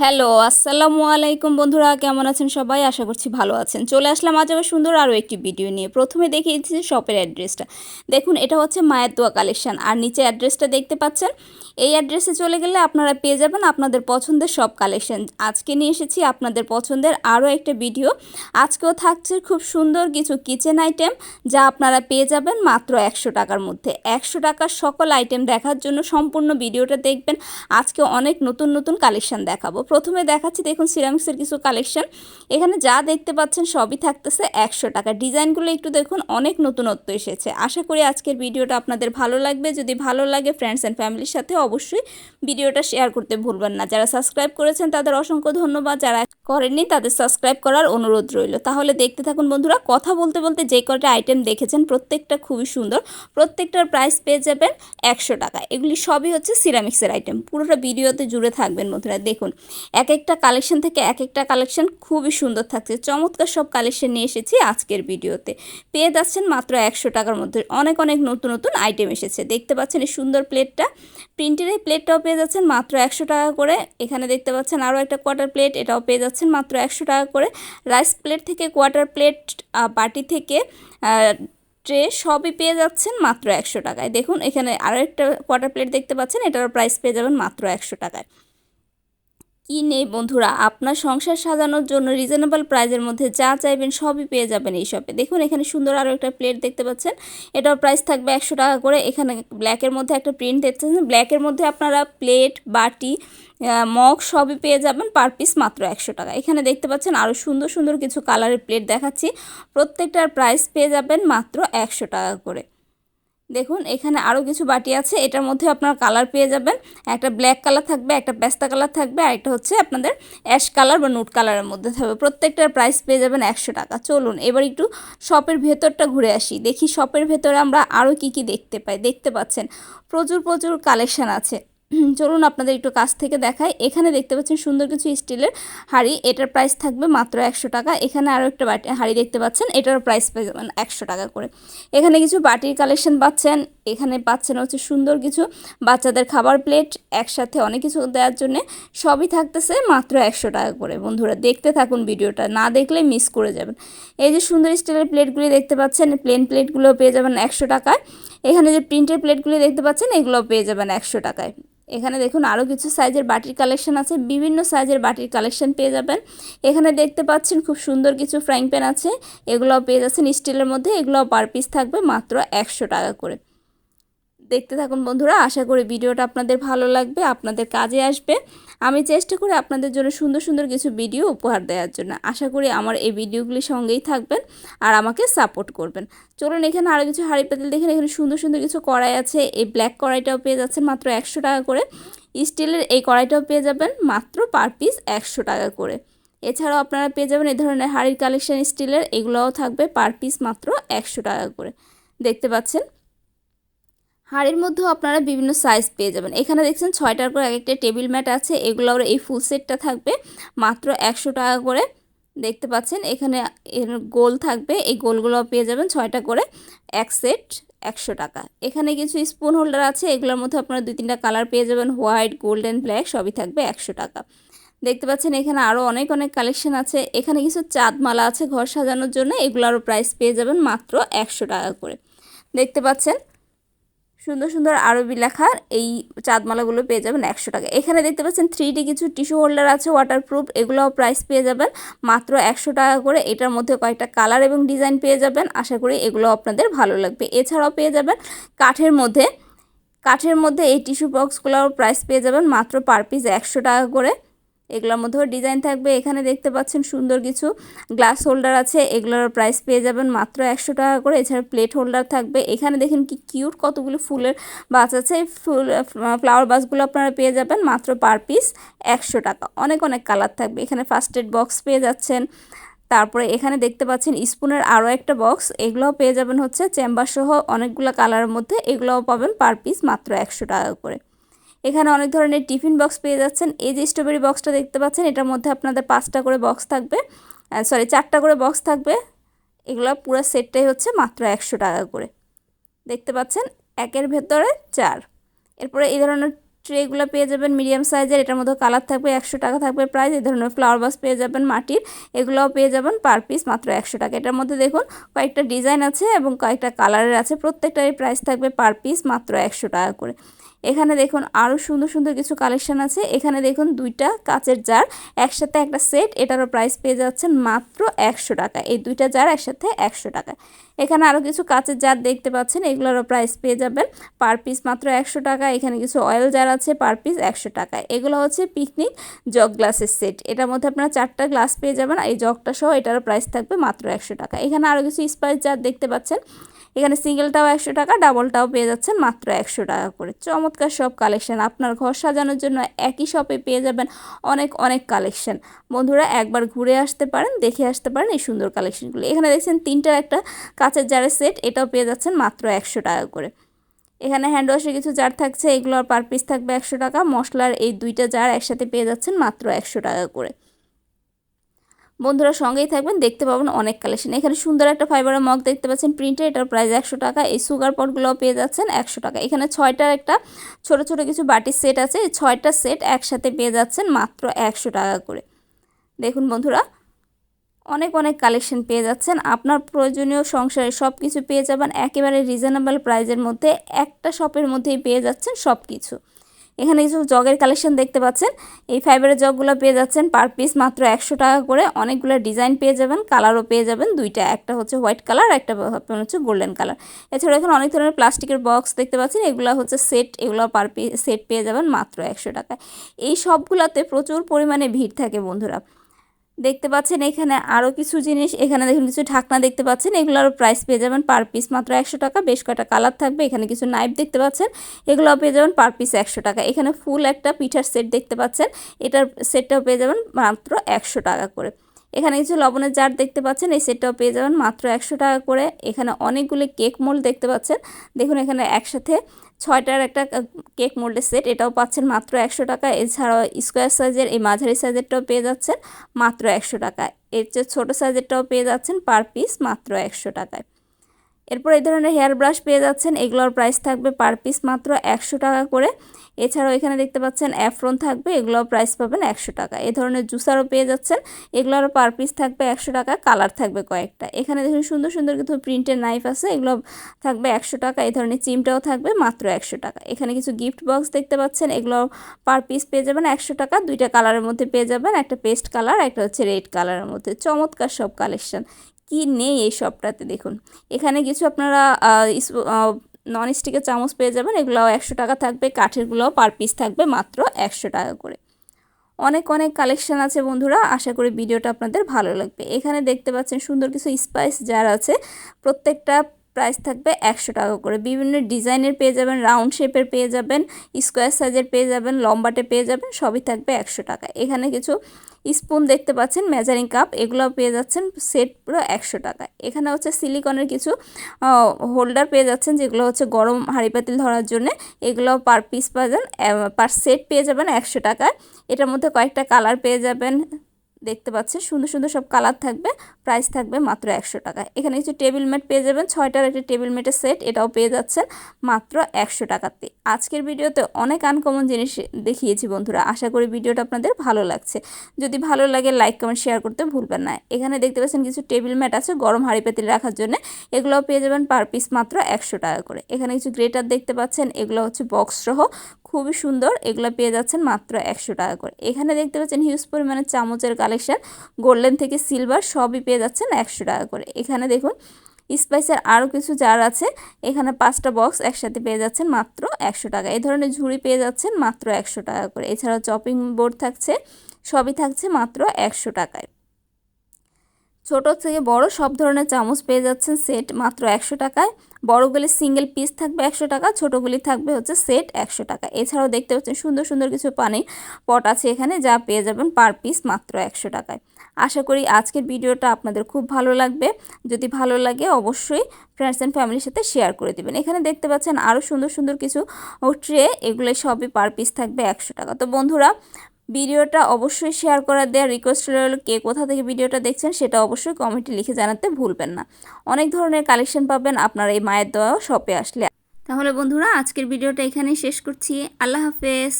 Hello, আসসালামু আলাইকুম বন্ধুরা, কেমন আছেন সবাই? আশা করছি ভালো আছেন। চলে আসলাম আজ আবার সুন্দর আরও একটি ভিডিও নিয়ে। প্রথমে দেখিয়ে দিচ্ছি শপের অ্যাড্রেসটা। দেখুন, এটা হচ্ছে মায়ের দোয়া কালেকশন। আর নিচে অ্যাড্রেসটা দেখতে পাচ্ছেন? এই অ্যাড্রেসে চলে গেলে আপনারা পেয়ে যাবেন আপনাদের পছন্দের সব কালেকশন। আজকে নিয়ে এসেছি আপনাদের পছন্দের আরও একটা ভিডিও। আজকেও থাকছে খুব সুন্দর কিছু কিচেন আইটেম, যা আপনারা পেয়ে যাবেন মাত্র একশো টাকার মধ্যে। একশো টাকার সকল আইটেম দেখার জন্য সম্পূর্ণ ভিডিওটা দেখবেন। আজকে অনেক নতুন নতুন কালেকশন দেখাবো। প্রথমে দেখাচ্ছি, দেখুন সিরামিক্সের কিছু কালেকশন এখানে যা দেখতে পাচ্ছেন সবই থাকতেছে একশো টাকা। ডিজাইনগুলো একটু দেখুন, অনেক নতুনত্ব এসেছে। আশা করি আজকের ভিডিওটা আপনাদের ভালো লাগবে। যদি ভালো লাগে ফ্রেন্ডস অ্যান্ড ফ্যামিলির সাথে অবশ্যই ভিডিওটা শেয়ার করতে ভুলবেন না। যারা সাবস্ক্রাইব করেছেন তাদের অসংখ্য ধন্যবাদ। যারা করেননি, তাদের সাবস্ক্রাইব করার অনুরোধ রইল। তাহলে দেখতে থাকুন বন্ধুরা, কথা বলতে বলতে যে কটা আইটেম দেখেছেন, প্রত্যেকটা খুবই সুন্দর। প্রত্যেকটার প্রাইস পেয়ে যাবেন একশো টাকা। এগুলি সবই হচ্ছে সিরামিক্সের আইটেম পুরোটা ভিডিওতে জুড়ে থাকবেন বন্ধুরা, দেখুন। এক একটা কালেকশন থেকে এক একটা কালেকশন খুবই সুন্দর থাকছে। চমৎকার সব কালেকশন নিয়ে এসেছি আজকের ভিডিওতে। পেয়ে যাচ্ছেন মাত্র একশো টাকার মধ্যে। অনেক অনেক নতুন নতুন আইটেম এসেছে। দেখতে পাচ্ছেন এই সুন্দর প্লেটটা প্রিন্টের এই প্লেটটাও পেয়ে যাচ্ছেন মাত্র একশো টাকা করে। এখানে দেখতে পাচ্ছেন আরও একটা কোয়ার্টার প্লেট এটাও পেয়ে যাচ্ছেন মাত্র একশো টাকা করে। রাইস প্লেট থেকে কোয়ার্টার প্লেট বাটি থেকে ট্রে সবই পেয়ে যাচ্ছেন মাত্র একশো টাকায়। দেখুন, এখানে আরও একটা কোয়ার্টার প্লেট দেখতে পাচ্ছেন, এটারও প্রাইস পেয়ে যাবেন মাত্র একশো টাকায়। কি নেই বন্ধুরা? আপনার সংসার সাজানোর জন্য রিজনেবল প্রাইজের মধ্যে যা চাইবেন সবই পেয়ে যাবেন এই শপে দেখুন, এখানে সুন্দর আরও একটা প্লেট দেখতে পাচ্ছেন। এটার প্রাইস থাকবে একশো টাকা করে। এখানে ব্ল্যাকের মধ্যে একটা প্রিন্ট দেখতেছেন। ব্ল্যাকের মধ্যে আপনারা প্লেট বাটি মগ সবই পেয়ে যাবেন পার পিস মাত্র একশো টাকা। এখানে দেখতে পাচ্ছেন আরও সুন্দর সুন্দর কিছু কালারের প্লেট দেখাচ্ছি। প্রত্যেকটার প্রাইস পেয়ে যাবেন মাত্র একশো টাকা করে। দেখুন, এখানে আরও কিছু বাটি আছে, এটার মধ্যে আপনার কালার পেয়ে যাবেন। একটা ব্ল্যাক কালার থাকবে, একটা পেস্তা কালার থাকবে, আর একটা হচ্ছে আপনাদের অ্যাশ কালার বা নোট কালারের মধ্যে থাকবে। প্রত্যেকটার প্রাইস পেয়ে যাবেন একশো টাকা। চলুন, এবার একটু শপের ভেতরটা ঘুরে আসি। দেখি শপের ভেতরে আমরা আরও কি কি দেখতে পাই, দেখতে পাচ্ছেন। প্রচুর প্রচুর কালেকশান আছে। চলুন আপনাদের একটু কাছ থেকে দেখাই। এখানে দেখতে পাচ্ছেন সুন্দর কিছু স্টিলের হাড়ি। এটার প্রাইস থাকবে মাত্র একশো টাকা। এখানে আরও একটা বাটি হাড়ি দেখতে পাচ্ছেন। এটার প্রাইস পেয়ে যাবেন একশো টাকা করে। এখানে কিছু বাটির কালেকশন পাচ্ছেন। এখানে পাচ্ছেন হচ্ছে সুন্দর কিছু বাচ্চাদের খাবার প্লেট একসাথে অনেক কিছু দেওয়ার জন্যে। সবই থাকতেছে মাত্র একশো টাকা করে। বন্ধুরা, দেখতে থাকুন ভিডিওটা। না দেখলে মিস করে যাবেন। এই যে সুন্দর স্টিলের প্লেটগুলি দেখতে পাচ্ছেন প্লেন প্লেটগুলো পেয়ে যাবেন একশো টাকায়। এখানে যে প্রিন্টের প্লেটগুলি দেখতে পাচ্ছেন এগুলো পেয়ে যাবেন একশো টাকায়। এখানে দেখুন আরও কিছু সাইজের বাটির কালেকশন আছে, বিভিন্ন সাইজের বাটির কালেকশন পেয়ে যাবেন। এখানে দেখতে পাচ্ছেন খুব সুন্দর কিছু ফ্রাইং প্যান আছে, এগুলোও পেয়ে যাচ্ছেন স্টিলের মধ্যে, এগুলোও পার পিস থাকবে মাত্র একশো টাকা করে। দেখতে থাকুন বন্ধুরা। আশা করি ভিডিওটা আপনাদের ভালো লাগবে, আপনাদের কাজে আসবে। আমি চেষ্টা করি আপনাদের জন্য সুন্দর সুন্দর কিছু ভিডিও উপহার দেওয়ার জন্য। আশা করি আমার এই ভিডিওগুলি সঙ্গেই থাকবেন আর আমাকে সাপোর্ট করবেন। চলুন এখানে আরও কিছু হাঁড়ি পাতিল দেখেন। এখানে সুন্দর সুন্দর কিছু কড়াই আছে। এই ব্ল্যাক কড়াইটাও পেয়ে যাচ্ছেন মাত্র একশো টাকা করে। স্টিলের এই কড়াইটাও পেয়ে যাবেন মাত্র পার পিস একশো টাকা করে। এছাড়াও আপনারা পেয়ে যাবেন এই ধরনের হাঁড়ির কালেকশান স্টিলের। এগুলোও থাকবে পার পিস মাত্র একশো টাকা করে। দেখতে পাচ্ছেন? হাড়ির মধ্যেও আপনারা বিভিন্ন সাইজ পেয়ে যাবেন। এখানে দেখছেন ছয়টার করে এক একটা টেবিল ম্যাট আছে। এগুলোর এই ফুল সেটটা থাকবে। মাত্র একশো টাকা করে দেখতে পাচ্ছেন। এখানে গোল থাকবে। এই গোলগুলো পেয়ে যাবেন ছয়টা করে এক সেট একশো টাকা। এখানে কিছু স্পুন হোল্ডার আছে। এগুলোর মধ্যে আপনারা দুই তিনটা কালার পেয়ে যাবেন। হোয়াইট গোল্ডেন ব্ল্যাক সবই থাকবে একশো টাকা। দেখতে পাচ্ছেন এখানে আরও অনেক অনেক কালেকশন আছে। এখানে কিছু চাঁদমালা আছে ঘর সাজানোর জন্য। এগুলোরও প্রাইস পেয়ে যাবেন মাত্র একশো টাকা করে। দেখতে পাচ্ছেন সুন্দর সুন্দর আরবি লেখার এই চাঁদমালাগুলো পেয়ে যাবেন একশো টাকা। এখানে দেখতে পাচ্ছেন থ্রি ডি কিছু টিস্যু হোল্ডার আছে ওয়াটারপ্রুফ এগুলোও প্রাইস পেয়ে যাবেন মাত্র একশো টাকা করে। এটার মধ্যে কয়েকটা কালার এবং ডিজাইন পেয়ে যাবেন। আশা করি এগুলো আপনাদের ভালো লাগবে। এছাড়াও পেয়ে যাবেন কাঠের মধ্যে কাঠের মধ্যে এই টিস্যু বক্সগুলোর প্রাইস পেয়ে যাবেন মাত্র পার পিস একশো টাকা করে। এগুলোর মধ্যেও ডিজাইন থাকবে। এখানে দেখতে পাচ্ছেন সুন্দর কিছু গ্লাস হোল্ডার আছে। এগুলোর প্রাইস পেয়ে যাবেন মাত্র একশো টাকা করে। এছাড়া প্লেট হোল্ডার থাকবে। এখানে দেখেন কি কিউট কতগুলো ফুলের বাস আছে। ফুল ফ্লাওয়ার বাসগুলো আপনারা পেয়ে যাবেন মাত্র পার পিস একশো টাকা। অনেক অনেক কালার থাকবে। এখানে ফার্স্ট এড বক্স পেয়ে যাচ্ছেন। তারপরে এখানে দেখতে পাচ্ছেন স্পুনের আরও একটা বক্স। এগুলোও পেয়ে যাবেন হচ্ছে চেম্বার সহ অনেকগুলো কালারের মধ্যে। এগুলোও পাবেন পার পিস মাত্র একশো টাকা করে। এখানে অনেক ধরনের টিফিন বক্স পেয়ে যাচ্ছেন। এই যে স্ট্রবেরি বক্সটা দেখতে পাচ্ছেন, এটার মধ্যে আপনাদের পাঁচটা করে বক্স থাকবে। সরি চারটা করে বক্স থাকবে। এগুলো পুরো সেটটাই হচ্ছে মাত্র একশো টাকা করে। দেখতে পাচ্ছেন, একের ভেতরে চার। এরপরে এই ধরনের ট্রেগুলো পেয়ে যাবেন মিডিয়াম সাইজের, এটার মধ্যে কালার থাকবে একশো টাকা থাকবে প্রাইস। এই ধরনের ফ্লাওয়ার বাস পেয়ে যাবেন মাটির, এগুলোও পেয়ে যাবেন পার পিস মাত্র একশো টাকা। এটার মধ্যে দেখুন, কয়েকটা ডিজাইন আছে এবং কয়েকটা কালারের আছে। প্রত্যেকটারই প্রাইস থাকবে পার পিস মাত্র একশো টাকা করে। এখানে দেখুন আরও সুন্দর সুন্দর কিছু কালেকশন আছে। এখানে দেখুন দুইটা কাচের জার একসাথে একটা সেট এটারও প্রাইস পেয়ে যাচ্ছেন মাত্র একশো টাকা। এই দুইটা জার একসাথে একশো টাকা। এখানে আরও কিছু কাচের জার দেখতে পাচ্ছেন, এগুলোরও প্রাইস পেয়ে যাবেন। পার পিস মাত্র একশো টাকা, এখানে কিছু অয়েল জার আছে পার পিস একশো টাকা। এগুলো হচ্ছে পিকনিক জগ গ্লাসের সেট এটার মধ্যে আপনারা চারটা গ্লাস পেয়ে যাবেন এই জগটা সহ এটারও প্রাইস থাকবে মাত্র একশো টাকা। এখানে আরও কিছু স্পাইস জার দেখতে পাচ্ছেন। এখানে সিঙ্গেলটাও একশো টাকা, ডাবলটাও পেয়ে যাচ্ছেন মাত্র একশো টাকা করে। চমৎকার সব কালেকশন, আপনার ঘর সাজানোর জন্য একই শপে পেয়ে যাবেন অনেক অনেক কালেকশন। বন্ধুরা, একবার ঘুরে আসতে পারেন, দেখে আসতে পারেন এই সুন্দর কালেকশনগুলো। এখানে দেখছেন তিনটার একটা কাঁচের জারের সেট এটাও পেয়ে যাচ্ছেন মাত্র একশো টাকা করে। এখানে হ্যান্ড ওয়াশের কিছু জার থাকছে, এগুলোর পার পিস থাকবে একশো টাকা। মশলার এই দুইটা জার একসাথে পেয়ে যাচ্ছেন মাত্র একশো টাকা করে। বন্ধুরা সঙ্গেই থাকবেন, দেখতে পাবেন অনেক কালেকশন এখানে সুন্দর একটা ফাইবারের মগ দেখতে পাচ্ছেন প্রিন্টে এটার প্রাইস একশো টাকা। এই সুগার পটগুলোও পেয়ে যাচ্ছেন একশো টাকা। এখানে ছয়টার একটা ছোট ছোট কিছু বাটির সেট আছে, এই ছয়টা সেট একসাথে পেয়ে যাচ্ছেন মাত্র একশো টাকা করে। দেখুন বন্ধুরা, অনেক অনেক কালেকশন পেয়ে যাচ্ছেন। আপনার প্রয়োজনীয় সংসারে সব কিছু পেয়ে যাবেন, একেবারে রিজনেবল প্রাইজের মধ্যে, একটা শপের মধ্যেই পেয়ে যাচ্ছেন সব কিছু এখানে কিছু জগের কালেকশন দেখতে পাচ্ছেন। এই ফাইবারের জগগুলো পেয়ে যাচ্ছেন পার পিস মাত্র একশো টাকা করে। অনেকগুলো ডিজাইন পেয়ে যাবেন কালারও পেয়ে যাবেন। দুইটা, একটা হচ্ছে হোয়াইট কালার একটা হচ্ছে গোল্ডেন কালার এছাড়া এখানে অনেক ধরনের প্লাস্টিকের বক্স দেখতে পাচ্ছেন। এগুলো হচ্ছে সেট এগুলো পার পিস সেট পেয়ে যাবেন মাত্র একশো টাকায়। এই সবগুলোতে প্রচুর পরিমাণে ভিড় থাকে বন্ধুরা। দেখতে পাচ্ছেন এখানে আরও কিছু জিনিস। এখানে দেখুন কিছু ঢাকনা দেখতে পাচ্ছেন। এগুলোর প্রাইস পেয়ে যাবেন পার পিস মাত্র একশো টাকা। বেশ কয়েকটা কালার থাকবে। এখানে কিছু নাইফ দেখতে পাচ্ছেন। এগুলো পেয়ে যাবেন পার পিস একশো টাকা। এখানে ফুল একটা পিঠার সেট দেখতে পাচ্ছেন। এটার সেটটাও পেয়ে যাবেন মাত্র একশো টাকা করে। এখানে কিছু লবণের জার দেখতে পাচ্ছেন। এই সেটটাও পেয়ে যাবেন মাত্র একশো টাকা করে। এখানে অনেকগুলি কেক মোল্ড দেখতে পাচ্ছেন। দেখুন এখানে একসাথে ছয়টার একটা কেক মোল্ডের সেট, এটাও পাচ্ছেন মাত্র একশো টাকা। এছাড়াও স্কোয়ার সাইজের, এই মাঝারি সাইজেরটাও পেয়ে যাচ্ছেন মাত্র একশো টাকায়। এর চেয়ে ছোটো সাইজেরটাও পেয়ে যাচ্ছেন পার পিস মাত্র একশো টাকায়। এরপর এই ধরনের হেয়ার ব্রাশ পেয়ে যাচ্ছেন। এগুলোর প্রাইস থাকবে পার পিস মাত্র একশো টাকা করে। এছাড়াও এখানে দেখতে পাচ্ছেন অ্যাফ্রন থাকবে এগুলোর প্রাইস পাবেন একশো টাকা। এ ধরনের জুসারও পেয়ে যাচ্ছেন, এগুলোরও পার পিস থাকবে একশো টাকা কালার থাকবে কয়েকটা। এখানে দেখুন সুন্দর সুন্দর কিছু প্রিন্টের নাইফ আছে, এগুলো থাকবে একশো টাকা। এই ধরনের চিমটাও থাকবে মাত্র একশো টাকা। এখানে কিছু গিফট বক্স দেখতে পাচ্ছেন এগুলো পার পিস পেয়ে যাবেন একশো টাকা। দুইটা কালারের মধ্যে পেয়ে যাবেন, একটা পেস্ট কালার একটা হচ্ছে রেড কালারের মধ্যে। চমৎকার সব কালেকশন কি নেই এই সবটাতে দেখুন। এখানে কিছু আপনারা নন স্টিকের চামচ পেয়ে যাবেন, এগুলোও একশো টাকা থাকবে কাঠেরগুলোও পার পিস থাকবে মাত্র একশো টাকা করে। অনেক অনেক কালেকশান আছে বন্ধুরা, আশা করি ভিডিওটা আপনাদের ভালো লাগবে। এখানে দেখতে পাচ্ছেন সুন্দর কিছু স্পাইস যার আছে, প্রত্যেকটা প্রাইস থাকবে একশো টাকা করে। বিভিন্ন ডিজাইনের পেয়ে যাবেন, রাউন্ড শেপের পেয়ে যাবেন, স্কোয়ার সাইজের পেয়ে যাবেন, লম্বাটে পেয়ে যাবেন, সবই থাকবে একশো টাকা। এখানে কিছু স্পুন দেখতে পাচ্ছেন মেজারিং কাপ এগুলো পেয়ে যাচ্ছেন সেট পুরো একশো টাকায় এখানে হচ্ছে সিলিকনের কিছু হোল্ডার পেয়ে যাচ্ছেন, যেগুলো হচ্ছে গরম হাঁড়ি পাতিল ধরার জন্য। এগুলো পার পিস পাবেন পার সেট পেয়ে যাবেন একশো টাকা এটার মধ্যে কয়েকটা কালার পেয়ে যাবেন দেখতে পাচ্ছেন, সুন্দর সুন্দর সব কালার থাকবে, প্রাইস থাকবে মাত্র একশো টাকা। এখানে কিছু টেবিল ম্যাট পেয়ে যাবেন, ছয়টার একটা টেবিল ম্যাটের সেট, এটাও পেয়ে যাচ্ছেন মাত্র একশো টাকাতে। আজকের ভিডিওতে অনেক আনকমন জিনিস দেখিয়েছি বন্ধুরা, আশা করি ভিডিওটা আপনাদের ভালো লাগছে। যদি ভালো লাগে লাইক কমেন্ট শেয়ার করতে ভুলবেন না। এখানে দেখতে পাচ্ছেন কিছু টেবিল ম্যাট আছে গরম হাঁড়ি পাতিল রাখার জন্য, এগুলোও পেয়ে যাবেন পার পিস মাত্র একশো টাকা করে। এখানে কিছু গ্রেটার দেখতে পাচ্ছেন, এগুলো হচ্ছে বক্স সহ খুবই সুন্দর, এগুলো পেয়ে যাচ্ছেন মাত্র একশো টাকা করে। এখানে দেখতে পাচ্ছেন হিউজ পরিমাণে চামচের কালেকশন গোল্ডেন থেকে সিলভার সবই পেয়ে যাচ্ছেন একশো টাকা করে। এখানে দেখুন স্পাইসের আরও কিছু জার আছে, এখানে পাঁচটা বক্স একসাথে পেয়ে যাচ্ছেন মাত্র একশো টাকা। এই ধরনের ঝুড়ি পেয়ে যাচ্ছেন মাত্র একশো টাকা করে। এছাড়াও চপিং বোর্ড থাকছে, সবই থাকছে মাত্র একশো টাকায়। ছোট থেকে বড় সব ধরনের চামচ পেয়ে যাচ্ছেন সেট মাত্র একশো টাকায়। বড়গুলি সিঙ্গেল পিস থাকবে একশো টাকা ছোটোগুলি থাকবে হচ্ছে সেট একশো টাকা। এছাড়াও দেখতে পাচ্ছেন সুন্দর সুন্দর কিছু পানি পট আছে এখানে যা পেয়ে যাবেন পার পিস মাত্র একশো টাকায়। আশা করি আজকের ভিডিওটা আপনাদের খুব ভালো লাগবে। যদি ভালো লাগে অবশ্যই ফ্রেন্ডস অ্যান্ড ফ্যামিলির সাথে শেয়ার করে দেবেন। এখানে দেখতে পাচ্ছেন আরও সুন্দর সুন্দর কিছু ট্রে এগুলো সবই পার পিস থাকবে একশো টাকা। তো বন্ধুরা ভিডিওটা অবশ্যই শেয়ার করার দেওয়ার রিকোয়েস্ট রইল কে কোথা থেকে ভিডিওটা দেখছেন, সেটা অবশ্যই কমেন্টে লিখে জানাতে ভুলবেন না। অনেক ধরনের কালেকশন পাবেন আপনার এই মায়ের দেওয়া শপে আসলে। তাহলে বন্ধুরা, আজকের ভিডিওটা এখানেই শেষ করছি। আল্লাহ হাফেজ।